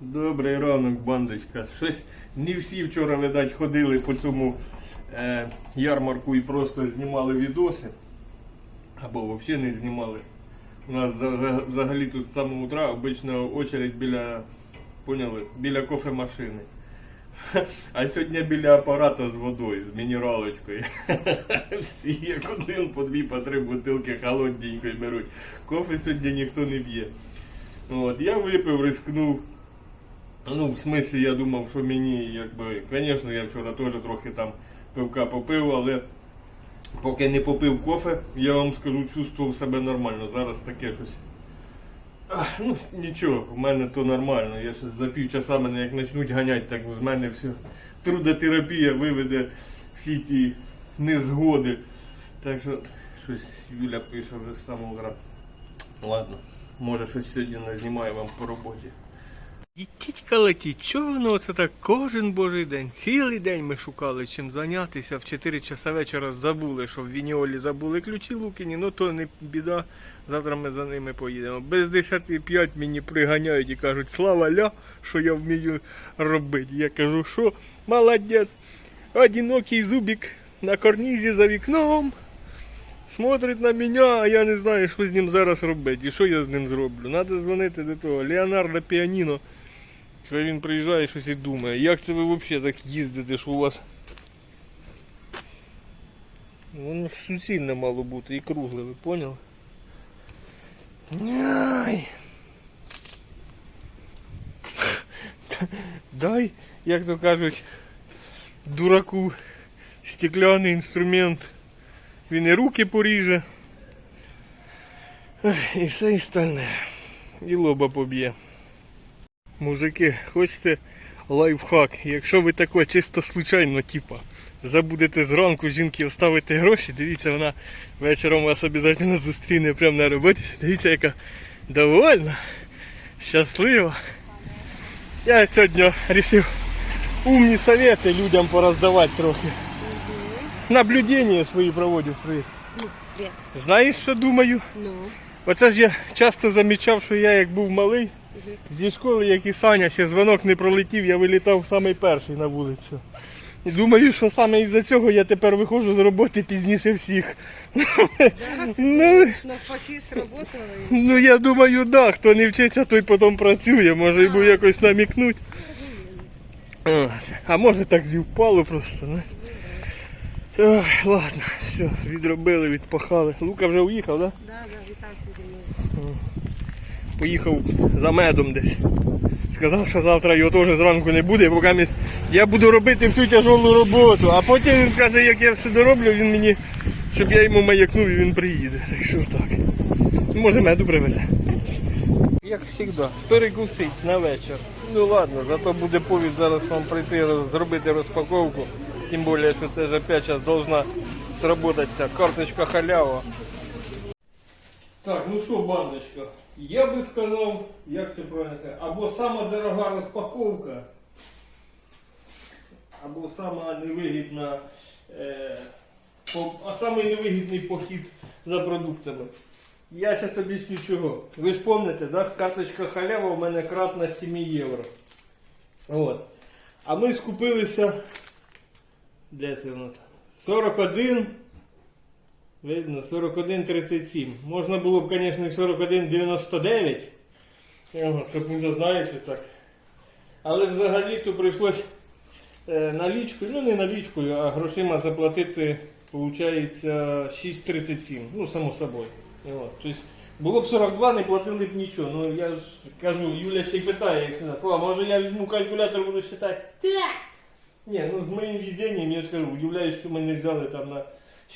Добрий ранок, бандочка. Щось не всі вчора, видать, ходили по цьому е, ярмарку і просто знімали відоси. Або взагалі не знімали. У нас взагалі тут з самого утра обично очередь біля, поняли, біля кофемашини. А сьогодні біля апарата з водою, з мінералочкою. Всі як один по дві, по три бутилки холодненької беруть. Кофе сьогодні ніхто не п'є. От, я випив, рискнув. Ну, в смислі, я думав, що мені, якби, звісно, я вчора теж трохи там пивка попив, але поки не попив кофе, я вам скажу, чувствував себе нормально. Зараз таке щось. Ах, ну, нічого, в мене то нормально. Я ще за півчаса мене як почнуть ганяти, так з мене все. Трудотерапія виведе всі ті незгоди. Так що щось Юля пише вже з самого утра. Ладно, може щось сьогодні не знімаю вам по роботі. І тітька летіть, чого воно це так кожен божий день? Цілий день ми шукали чим зайнятися. В 4 часа вечора забули, що в Вініолі забули ключі Лукіні, ну то не біда. Завтра ми за ними поїдемо. Без 10 5 мені приганяють і кажуть, слава ля, що я вмію робити. Я кажу, що молодець. Одинокий зубик на карнізі за вікном. Смотрить на мене, а я не знаю, що з ним зараз робити. І що я з ним зроблю. Треба дзвонити до того Леонардо Піаніно. Що він приїжджає щось і думає. Як це ви взагалі так їздите, що у вас. Воно ж суцільне мало бути і кругле, ви поняли? Няй. Дай, як то кажуть, дураку стекляний інструмент. Він і руки поріже. І все і стальне. І лоба поб'є. Мужики, хочете лайфхак? Якщо ви тако чисто случайно, типа, забудете зранку жінки оставити гроші, дивіться, вона вечором вас обов'язково зустріне прямо на роботі. Дивіться, яка довольна, щаслива. Я сьогодні вирішив умні совети людям пороздавати трохи. Наблюдення свої проводив. Привіт. Ну. Знаєш, що думаю? Ну, Оце ж я часто замічав, що я як був малий, зі школи, як і Саня, ще дзвонок не пролетів, я вилітав самий перший на вулицю. І думаю, що саме із-за цього я тепер виходжу з роботи пізніше всіх. ну, навпаки сработало. ну я думаю, да, хто не вчиться, той потім працює, може йому якось намікнуть. А може так зівпало просто, не? Ой, ладно, все, відробили, відпахали. Лука вже уїхав, так? Да? Да, да, вітався зі мною. Поїхав за медом десь. Сказав, що завтра його теж зранку не буде, поки місь- я буду робити всю тяжолу роботу. А потім він каже, як я все дороблю, він мені, щоб я йому маякнув і він приїде. Так що так. Може меду привезе. Як завжди, перекусить на вечір. Ну ладно, зато буде повід зараз вам прийти зробити розпаковку. Тим більше, що це ж опять зараз должна сработатися карточка халява. Так, ну що, бандочка, я би сказав, як це правильно сказати, або сама дорога розпаковка, або сама невигідна, е, по- а самий невигідний похід за продуктами. Я зараз об'ясню чого. Ви ж пам'ятаєте, да? карточка халява у мене кратна 7 євро. От. А ми скупилися. Де це воно? там? 41. Видно, 41,37. Можна було б, звісно, 41,99. Ого, Щоб ви зазнаєте так. Але взагалі то прийшлось е, налічкою, ну не налічкою, а грошима заплатити, виходить, 6,37. Ну, само собою. Тобто, було б 42, не платили б нічого. Ну я ж кажу, Юля ще й питає, як завжди, Слава, може я візьму калькулятор, буду считати. Так. Ні, ну з моїм везінням, я ж кажу, удивляюсь, що ми не взяли там на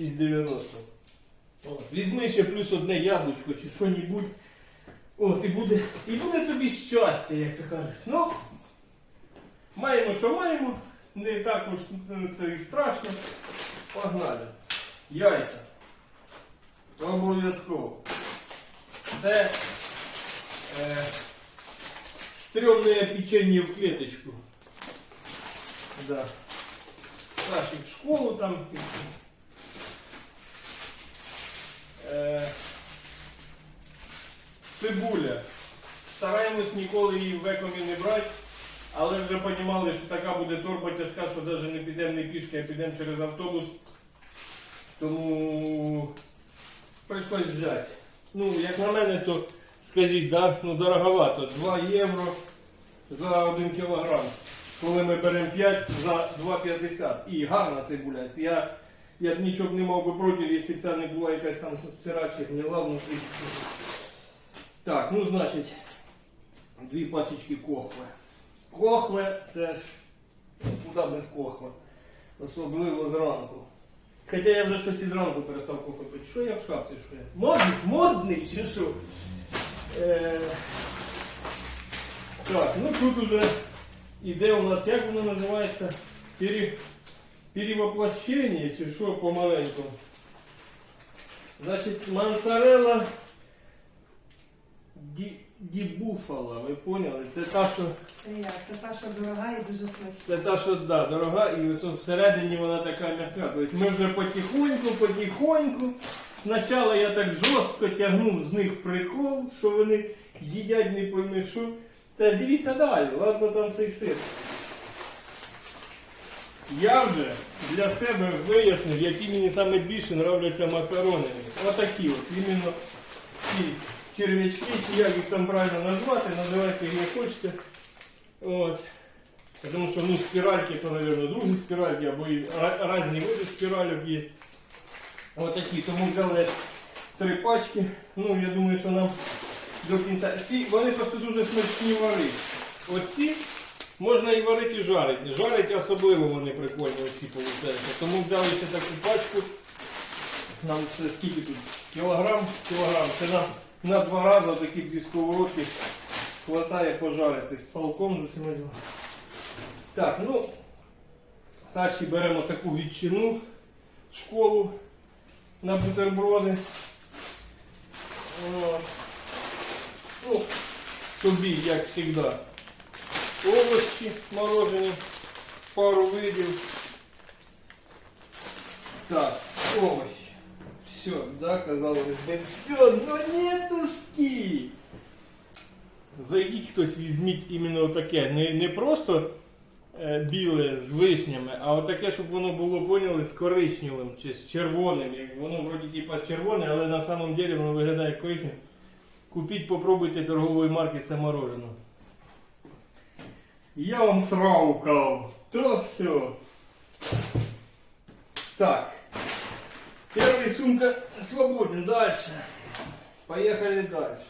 6,90. Візьми ще плюс одне яблучко чи що-небудь. От, і буде, і буде тобі щастя, як то кажуть. Ну, маємо, що маємо. Не так уж ну, це і страшно. Погнали. Яйця. Обов'язково. Це е, стрёмное печенье в клеточку. Да. Сашик в школу там. Е, цибуля стараємось ніколи її в екомі не брати, але вже розуміли, що така буде торба тяжка, що навіть не підемо не пішки, а підемо через автобус. Тому прийшлось взяти. Ну, як на мене, то скажіть, да? ну дороговато. 2 євро за 1 кілограм. Коли ми беремо 5 за 2,50. І гарна цибуля. Я, я б нічого не мав би проти, якщо це не була якась там сира чи гніла внутрі. Так, ну значить, дві пачечки кохви. Кохве це ж куди без кохви. Особливо зранку. Хоча я вже щось і зранку перестав кофе пити. Що я в шапці? Що я? Модний, модний чи що? Е... Так, ну тут уже іде у нас, як воно називається? Пере... Перевоплощення чи що помаленькому. Значить, моцарелла ді, ді буфала, ви поняли? Це та, що Це я, це та, що дорога і дуже смачна. це та, що да, дорога, і ось всередині вона така м'яка. Тобто ми вже потихоньку, потихоньку. Спочатку я так жорстко тягнув з них прикол, що вони їдять не пойми що. Це дивіться далі, ладно там цей сир. Я вже для себе вияснив, які мені саме більше нравляться макарони. Отакі от, іменно ці черв'ячки, чи як їх там правильно назвати, називайте їх як хочете. От. Потому что, ну, спиральки, это, наверное, другі спиральки, або різні види спіральок є. Ось такі, тому взяли три пачки. Ну, я думаю, що нам до кінця. Ці, вони просто дуже смачні варити. Оці можна і варити, і жарити. Жарити особливо вони прикольні, оці виходить. Тому взяли ще таку пачку. Нам це скільки тут? Кілограм? Кілограм. Це на, на два рази такі дві сковородки хватає пожарити з салком з усіма ділами. Так, ну, Саші беремо таку відчину в школу на бутерброди. От. Ну, собі, як завжди, овочі морожені, пару видів. Так, овощи. Все, да, казалось би, все, ну нетушки. Зайдіть хтось візьміть іменно таке. Не, не просто е, біле з вишнями, а отаке, щоб воно було, поняли, з коричневим чи з червоним. Воно вроді типа червоне, але на самом деле воно виглядає як коричневе. Купіть, попробуйте торгової марки, це морожено. Я вам сраукав. То все. Так. Первый сумка свободен. Дальше. Поехали дальше.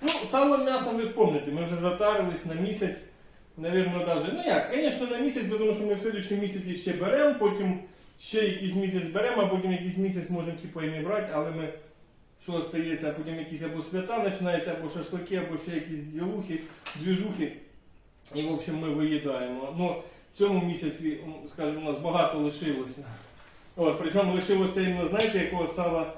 Ну, сало мясом ви помните, ми вже затарились на місяць, Наверно, даже. Ну як, звісно, на місяць, тому що ми в следующому місяці ще беремо, потім ще якийсь місяць беремо, а потім якийсь місяць можемо типу, і не брати, але ми що остається, а потім якісь або свята починаються, або шашлики, або ще якісь ділухи, двіжухи. І, в общем, ми виїдаємо. Ну, в цьому місяці, скажімо, у нас багато лишилося. От, причому лишилося іменно, знаєте, якого сала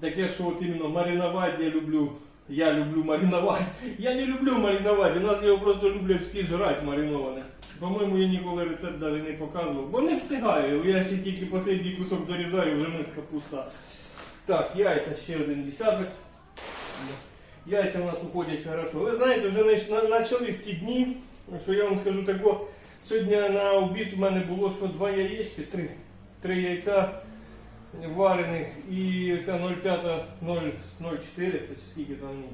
таке, що от іменно маринувати я люблю. Я люблю маринувати. Я не люблю маринувати. У нас його просто люблять всі жрати мариноване. По-моєму, я ніколи рецепт навіть не показував, бо не встигаю. Я ще тільки останній кусок дорізаю, вже миска пуста. Так, яйця ще один десяток. Яйця у нас уходять хорошо. Ви знаєте, вже почались ті дні, що я вам скажу тако, сьогодні на обід у мене було що два яєчки, три. Три яйця варених і ця 0,5, 0,400 чи скільки там ні,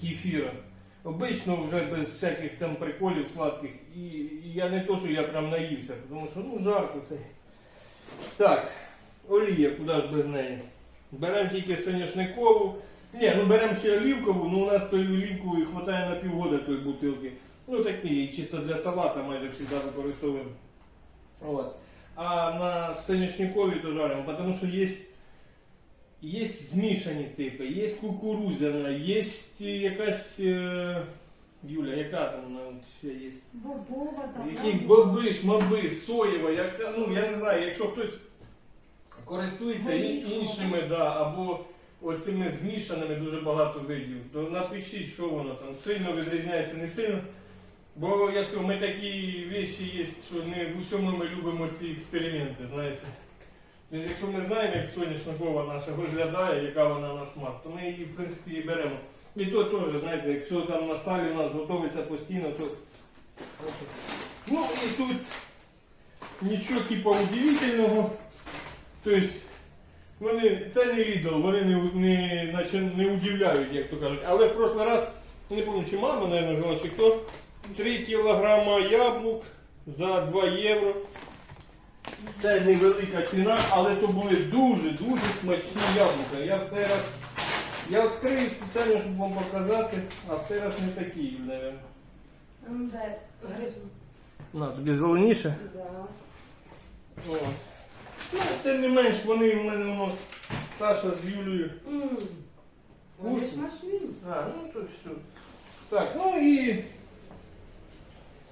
кефіра. Обично вже без всяких там приколів сладких. І, і я не то, що я прям наївся, тому що ну жарко це. Так, олія, куди ж без неї. Беремо тільки соняшникову. Ні, ну беремо ще олівкову, ну у нас тої олівкової вистачає на півгода тої бутилки. Ну такі, чисто для салата майже завжди використовуємо. От. А на соняшниковій то жаримо, тому що є, є змішані типи, є кукурузяна, є якась. Е, Юля, яка там ще є? Бобова там. Якісь боби, шмаби, соєва, яка, ну я не знаю, якщо хтось користується Горіхова. іншими, да, або оцими змішаними дуже багато видів, то напишіть, що воно там сильно відрізняється, не сильно. Бо я ж кажу, ми такі речі є, що не в усьому ми любимо ці експерименти, знаєте. Якщо ми знаємо, як соняшникова наша виглядає, яка вона на смак, то ми її в принципі і беремо. І то теж, знаєте, якщо там на салі у нас готується постійно, то. Ну і тут нічого типу удивительного. Тобто вони, це не Lidl, вони не, не, наче не удивляють, як то кажуть. Але в прошлий раз, не пам'ятаю, чи мама, наверное, знала, чи хто, 3 кілограма яблук за 2 євро. Це невелика ціна, але то були дуже-дуже смачні яблука. Я в цей раз я відкрию спеціально, щоб вам показати, а в цей раз не такі, мабуть. М, Дай гризну. На, тобі зеленіше. Да. От. Ну, тим не менш, вони в мене воно Саша з Юлією. М. Вони Вкусно. смачні. А, ну то все. Так, ну і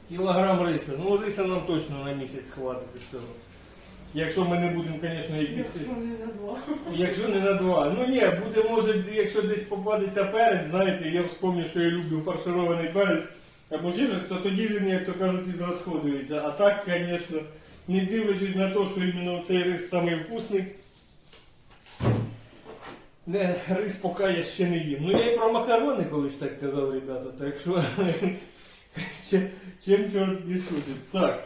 кілограм риса. Ну, риса нам точно на місяць хватить і всього. Якщо ми не будемо, звісно, якісь. Якщо не на два. Якщо не на два. Ну ні, буде, може, якщо десь попадеться перець, знаєте, я вспомню, що я люблю фарширований перець або жирок, то тоді він, як то кажуть, і зрозходується. А так, звісно, не дивлячись на те, що іменно цей рис самий вкусний. Не, рис поки я ще не їм. Ну я і про макарони колись так казав, ребята, так що чим- чим чорт не шутить. Так.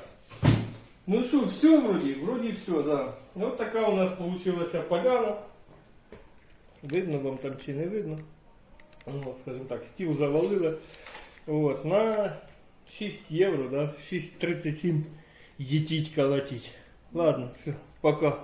Ну що, все вроді, вроді все, да. Вот така у нас получилася поляна. Видно вам там чи не видно. Ну, скажімо так, стіл завалили. Вот, на 6 євро, да? 6,37 їтіть колотіть. Ладно, все, пока.